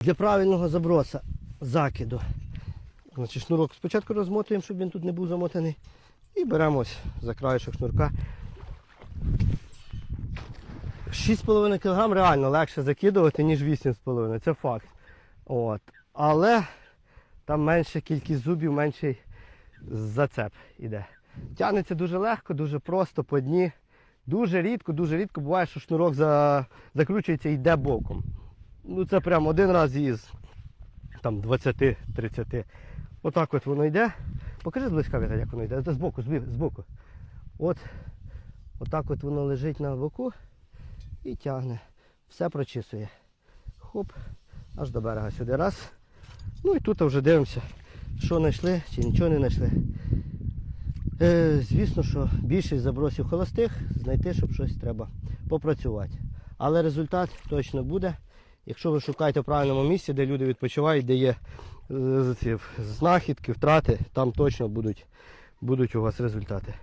Для правильного заброса закиду. Значить, шнурок спочатку розмотуємо, щоб він тут не був замотаний. І беремо ось за краєшок шнурка. 6,5 кг реально легше закидувати, ніж 8,5 це факт. От. Але там менша кількість зубів, менший зацеп іде. Тягнеться дуже легко, дуже просто по дні. Дуже рідко, дуже рідко буває, що шнурок за... закручується і йде боком. Ну це прям один раз із там 20-30. Отак от воно йде. Покажи зблизька, Віталій, як воно йде. Це збоку, збоку. От, отак от воно лежить на боку і тягне. Все прочісує. Хоп, аж до берега сюди раз. Ну і тут вже дивимося, що знайшли чи нічого не знайшли. Е, звісно, що більшість забросів холостих, знайти, щоб щось треба попрацювати. Але результат точно буде. Якщо ви шукаєте в правильному місці, де люди відпочивають, де є е, знахідки, втрати, там точно будуть, будуть у вас результати.